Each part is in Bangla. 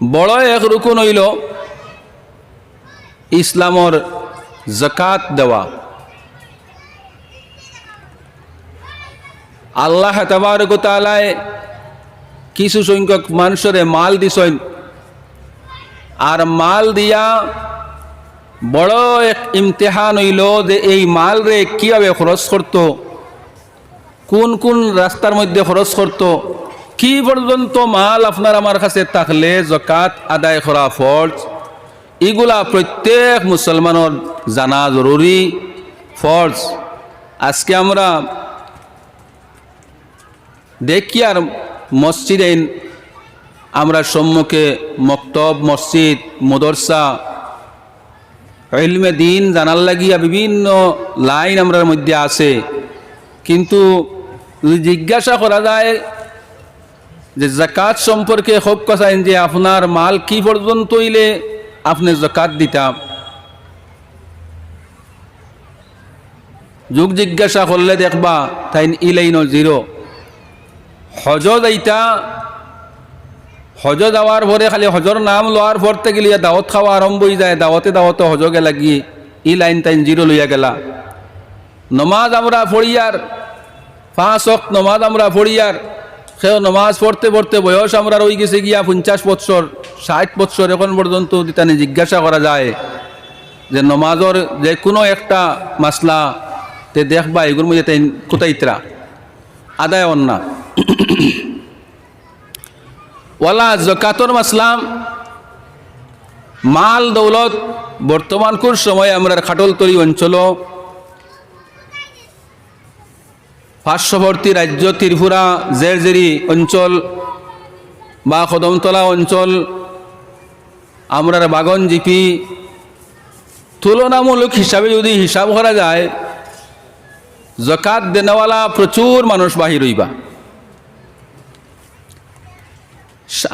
বড় এক রুকুন হইল ইসলামর জকাত দেওয়া। আল্লাহ তাবারকতালায় কিছু সংখ্যক মানুষরে মাল দিছেন। আর মাল দিয়া বড় এক ইমতেহান হইল যে এই মাল রে কীভাবে খরচ করত, কোন কোন রাস্তার মধ্যে খরচ করত কি পর্যন্ত মাল আপনার আমার কাছে থাকলে জকাত আদায় করা ফরজ? এগুলা প্রত্যেক মুসলমানের জানা জরুরি, ফরজ। আজকে আমরা দেখি আর মসজিদে আমরা সম্মুখে মক্তব, মসজিদ, মদরসা, ইলমে দিন জানার লাগিয়া বিভিন্ন লাইন আমরার মধ্যে আছে। কিন্তু জিজ্ঞাসা করা যায় যে জাকাত সম্পর্কে খুব কথা, যে আপনার মাল কি পর্যন্ত হইলে আপনি জাকাত দিতাম যুগ জিজ্ঞাসা করলে দেখবা তাই ইলাইন জিরো। হজ যাইতা হজ যাওয়ার পরে খালি হজর নাম লওয়ার পর থেকে লিয়া দাওয়াত খাওয়া আরম্ভ হয়ে যায়, দাওয়াতে দাওয়াতে হজগে লাগি ই লাইন তাইন জিরো লইয়া গেলা। নমাজ আমরা পড়িয়ার পাঁচ নমাজ আমরা পড়িয়ার সেও নমাজ পড়তে পড়তে বয়স আমরা রয়ে গেছে গিয়া পঞ্চাশ বৎসর, ষাট বৎসর এখন পর্যন্ত তানে জিজ্ঞাসা করা যায় যে নমাজর যে কোনো একটা মাসলা তে দেখবা এগুলোর মধ্যে তাই কোথাইতরা আদায় অন্না ওয়ালা জকাতর মাসলাম মাল দৌলত বর্তমানকুর সময় আমরা খাটলতরি অঞ্চল পার্শ্ববর্তী রাজ্য ত্রিপুরা, জেরজেরি অঞ্চল বা কদমতলা অঞ্চল, আমরার বাগন জিপি তুলনামূলক হিসাবে যদি হিসাব করা যায়, জকাত দেনেওয়ালা প্রচুর মানুষ বাহির হইবা।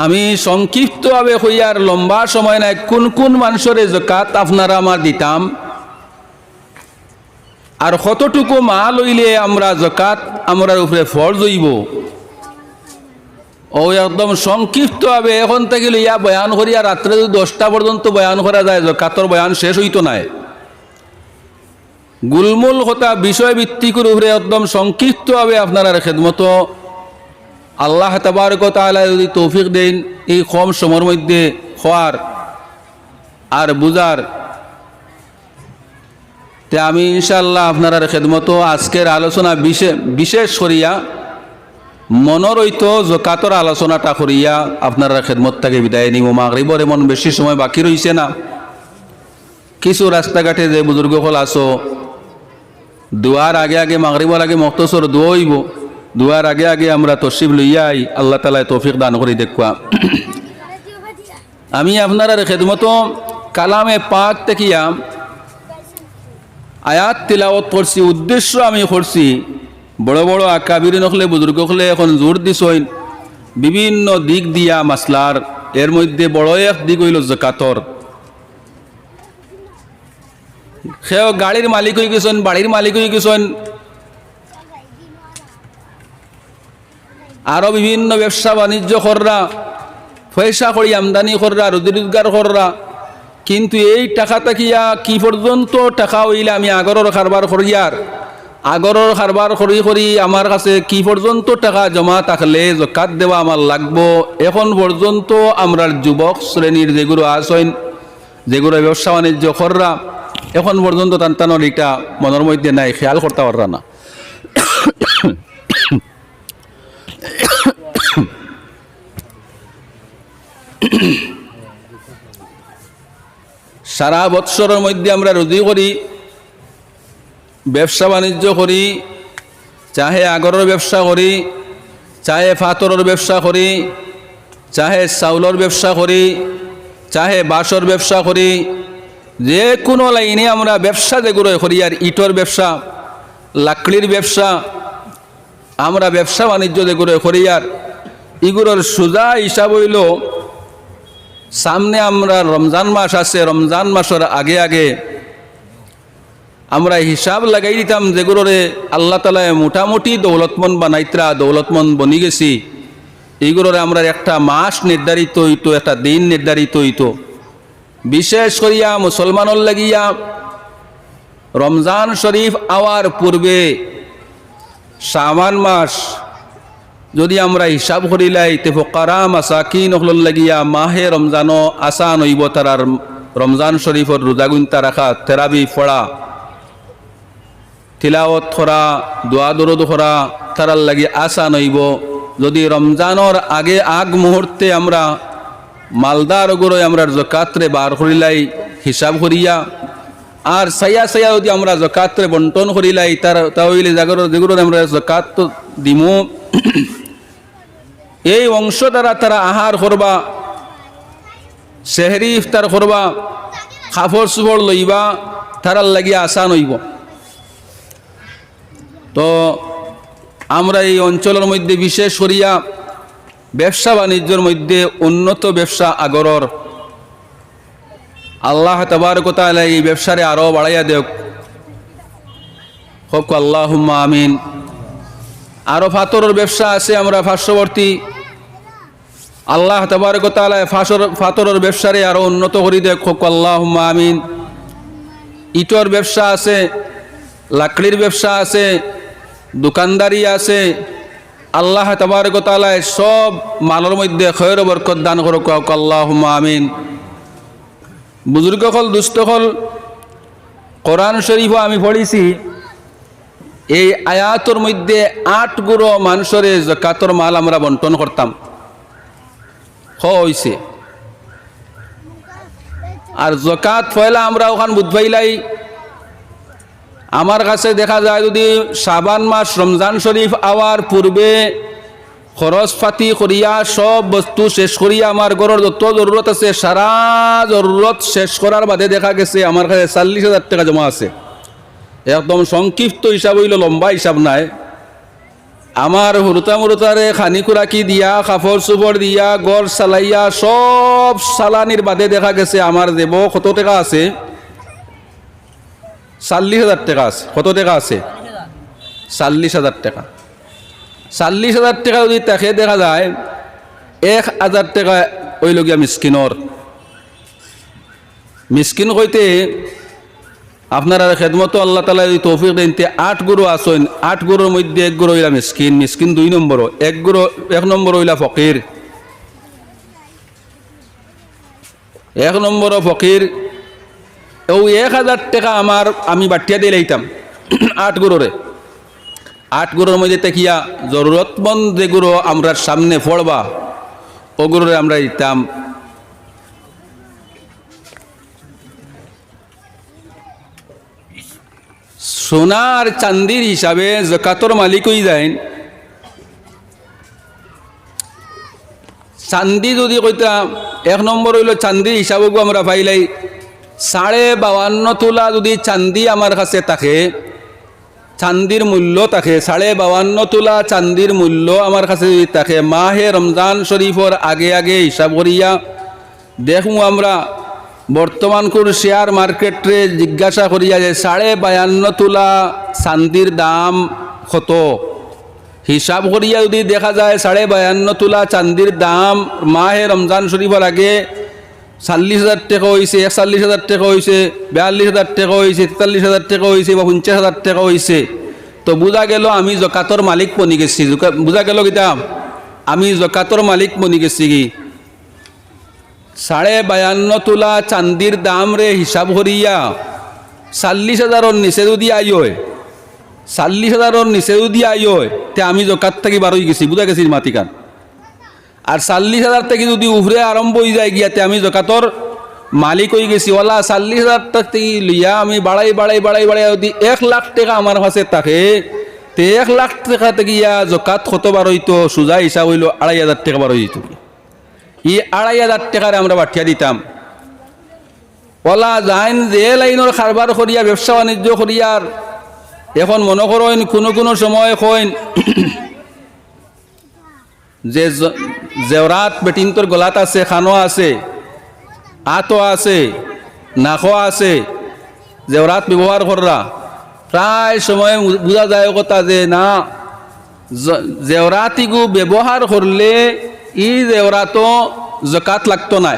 আমি সংক্ষিপ্তভাবে হইয়ার লম্বা সময় নাই, কোন কোন মানুষের জকাত আপনারা আমার দিতাম। আর কতটুকু মাল হইলে আমরা জকাত আমরা উপরে ফরজ হইব? ও, একদম সংক্ষিপ্তভাবে এখন থেকে লইয়া বয়ান করিয়া রাত্রে যদি দশটা পর্যন্ত বয়ান করা যায় জকাতর বয়ান শেষ হইতো নাই। গুলমুল কথা বিষয় ভিত্তিকের উপরে একদম সংক্ষিপ্তভাবে আপনারা খেদমত। আল্লাহ তাবারক তাআলা যদি তৌফিক দেন, এই কম সময়ের মধ্যে খোয়ার আর বুজার তে আমি ইনশাল্লাহ আপনার খেদমতো আজকের আলোচনা বিশেষ বিশেষ করিয়া মনের হইতো জকাতর আলোচনাটা করিয়া আপনারা খেদমত থেকে বিদায় নিব। মাগরিবর এমন বেশি সময় বাকি রইছে না। কিছু রাস্তাঘাটে যে বুজুর্গ হল আসো দুয়ার আগে আগে মাগরিবর আগে মক্তসর দোয়াইব। দুয়ার আগে আগে আমরা তসিব লইয়াই আল্লাহ তালায় তৌফিক দান করি দেখুয়া। আমি আপনার খেদমত কালামে পাক তেকিয়া আয়াত তিলাওয়াত করছি, উদ্দেশ্য আমি করছি, বড় বড় আকাবির নকলে বুজুর্গ হলে এখন জোর দিছইন বিভিন্ন দিক দিয়া মাসলার, এর মধ্যে বড় এক দিক হইল জকাতর। সেও গাড়ির মালিক হয়ে গেছেন, বাড়ির মালিক হয়ে গেছেন। আরও বিভিন্ন ব্যবসা বাণিজ্য কররা, পয়সা করি আমদানি কররা রুজি রোজগার কররা। কিন্তু এই টাকা তাকিয়া কি পর্যন্ত টাকা হইলে আমি আগরের কারবার করিয়ার আগরের কারবার করি করি আমার কাছে কি পর্যন্ত টাকা জমা থাকলে জকাত দেওয়া আমার লাগবো? এখন পর্যন্ত আমরা যুবক শ্রেণির যেগুলো আসেন যেগুলো ব্যবসা বাণিজ্য কররা এখন পর্যন্ত টানটানোর এটা মনের মধ্যে নাই, খেয়াল করতে পাররা না। সারা বৎসরের মধ্যে আমরা রুজি করি, ব্যবসা বাণিজ্য করি, চাহে আগরের ব্যবসা করি, চাহে ফাতরের ব্যবসা করি, চাহে চাউলের ব্যবসা করি, চাহে বাঁশর ব্যবসা করি, যে কোনো লাইনে আমরা ব্যবসা যেগুলো করি, আর ইটর ব্যবসা, লাকড়ির ব্যবসা, আমরা ব্যবসা বাণিজ্য যেগুলো করি, আর এগুলোর সোজা হিসাব হইল সামনে আমরা রমজান মাস আছে, রমজান মাসের আগে আগে আমরা হিসাব লাগাই দিতাম যেগুলোরে আল্লাহ তালায় মোটামুটি দৌলতমন বানাইতরা দৌলতমন বনি গেছি। এইগুলোর আমরা একটা মাস নির্ধারিত হইতো, একটা দিন নির্ধারিত হইতো। বিশেষ করিয়া মুসলমানর লাগিয়া রমজান শরীফ আওয়ার পূর্বে শাবান মাস যদি আমরা হিসাব করিলাই তে ফকারা মাসাকিন হল লাগিয়া মাহে রমজানও আসান হইব তারার রমজান শরীফর রোজাগুন্তা রাখা থেরাবি ফড়া তিলাওত খরা দোয়া দরদ খরা তারার লাগি আসান হইব। যদি রমজানর আগে আগ মুহূর্তে আমরা মালদার গরয় আমরা জকাত্রে বার করিলাই হিসাব করিয়া আর সাইয়া সাইয়া যদি আমরা জকাত্রে বন্টন করিলাই তার তাহলে জাগর যেগুলো আমরা জকাত দিমু। এই অংশ দ্বারা তারা আহার করবা, সেহরি ইফতার করবা খাফর সুফর লইবা, তারার লাগিয়া আসান হইব। তো আমরা এই অঞ্চলের মধ্যে, বিশেষ করিয়া ব্যবসা বাণিজ্যের মধ্যে উন্নত ব্যবসা আগরর। আল্লাহ তবারকতালা এই ব্যবসারে আরও বাড়াইয়া দেওক হোক আল্লাহ আমিন। আরও ফাতরের ব্যবসা আছে, আমরা পার্শ্ববর্তী আল্লাহ তবারকতালায় ফাঁসর ফাতরের ব্যবসারে আরও উন্নত করি দেখ, হোক আল্লাহ আমিন। ইটর ব্যবসা আছে, লাকড়ির ব্যবসা আছে, দোকানদারি আছে। আল্লাহ তবারকতালায় সব মালের মধ্যে খয়ের বরকত দান করুক আল্লাহ আমিন। বুজুর্গকল দুস্থকল কোরআন শরীফও আমি পড়িছি, এই আয়াতর মধ্যে আট গুরো মানুষরে জকাতর মাল আমরা বন্টন করতাম। হইছে। আর জকাত পয়লা আমরা ওখান বুধবাইলাই আমার কাছে দেখা যায় যদি সাবান মাস, রমজান শরীফ আওয়ার পূর্বে খরচ পাতি করিয়া সব বস্তু শেষ করিয়া আমার ঘরের যত জরুরত আছে, সারা জরুরত শেষ করার বাদে দেখা গেছে আমার কাছে চাল্লিশ হাজার টাকা জমা আছে। একদম সংক্ষিপ্ত হিসাব হইল, লম্বা হিসাব নাই। আমার হুরুতা মুরুতারে খানি খুরাকি দিয়া কাপড় চুপড় দিয়া, গড় চালাইয়া সব চালানির বাদে দেখা গেছে আমার দেব কত টাকা আছে? চাল্লিশ হাজার টাকা আছে। কত টাকা আছে? চাল্লিশ হাজার টাকা। চাল্লিশ হাজার টাকা যদি তাকে দেখা যায়, এক হাজার টাকা ওইলগীয়া মিসকিনর মিসকিন কইতে আপনারা খেদমত আল্লাহ তালা যদি তৌফিক দেন তে আট গরু আসেন আট গরুর মধ্যে এক গরু হইলা মিসকিন মিসকিন দুই নম্বর, এক গরু, এক নম্বর হইলা ফকির। এক নম্বর ফকির, ও এক হাজার টাকা আমার, আমি বাটিয়া দিয়ে লাইতাম, আট গরুরে। আট গরুর মধ্যে তেকিয়া জরুরতমন্দ যেগুলো আমরা সামনে পড়বা ওগুলোরে আমরা দিতাম। সোনা আর চান্দির হিসাবে জকাতর মালিকই যায় চান্দি যদি কইতাম এক নম্বর হইল চান্দির হিসাবকও আমরা পাইলাই সাড়ে বাউান্ন তোলা যদি চান্দি আমার কাছে থাকে, চান্দির মূল্য থাকে, সাড়ে বাউান্ন তোলা চান্দির মূল্য আমার কাছে যদি থাকে, মাহে রমজান শরীফর আগে আগে হিসাব করিয়া দেখুন আমরা বর্তমান কোন শেয়ার মার্কেটে জিজ্ঞাসা করিয়া যে সাড়ে বায়ান্ন তোলা চান্দির দাম কত? হিসাব করিয়া যদি দেখা যায় সাড়ে বায়ান্ন তোলা চান্দির দাম মাহে রমজান শরীফর আগে চাল্লিশ হাজার টাকা হয়েছে একচল্লিশ হাজার টাকা হয়েছে বিয়াল্লিশ হাজার টাকা হয়েছে তেতাল্লিশ হাজার টাকা হয়েছে বা পঞ্চাশ হাজার টাকা হয়েছে তো বোঝা গেল আমি জকাতর মালিক বনি গেছি। বোঝা গেল কিতা? আমি জকাতর মালিক বনি গেছি কি? সাড়ে বায়ান্ন তোলা চান্দির দাম রে হিসাব করিয়া চাল্লিশ হাজারের নিচে যদি আই হয়। চাল্লিশ হাজারের নিচে যদি আই তে আমি জকাত থেকে বার হয়ে গেছি, বুঝা গেছি মাতিকান। আর চাল্লিশ হাজার থেকে যদি উভরে আরম্ভ হয়ে যায় গিয়াতে আমি জকাতর মালিক হয়ে গেছি। ওলা চাল্লিশ হাজার থেকে লইয়া আমি বাড়াই বাড়াই বাড়াই বাড়াই যদি এক লাখ টাকা আমার কাছে থাকে, তে এক লাখ টাকা থেকে ইয়া জকাত কতবার হইতো, সোজা হিসাব হইল আড়াই হাজার টাকা বার হইতো। ই আড়াই হাজার টাকার আমরা বাঠিয়া দিতাম। ওলা যাইন যে লাইনের কারবার করিয়া, ব্যবসা বাণিজ্য করিয়ার এখন মনে করেন কোনো কোনো সময় কইন যে জেওরাত বেটিনটোর গলাত আছে, খানো আছে আতো আছে, নাখো আছে জেওরাত ব্যবহার কররা প্রায় সময় বোঝা যায় কথা যে না জেওরাতিগু ব্যবহার করলে যে ওরা তো জকাত লাগতো না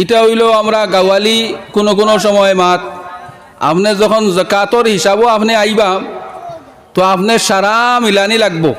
এটা হইল আমরা গাওয়ালি কোনো কোনো সময় মাত, আপনি যখন জকাতর হিসাবও আপনি আইবা, তো আপনি সারা মিলানি লাগবো।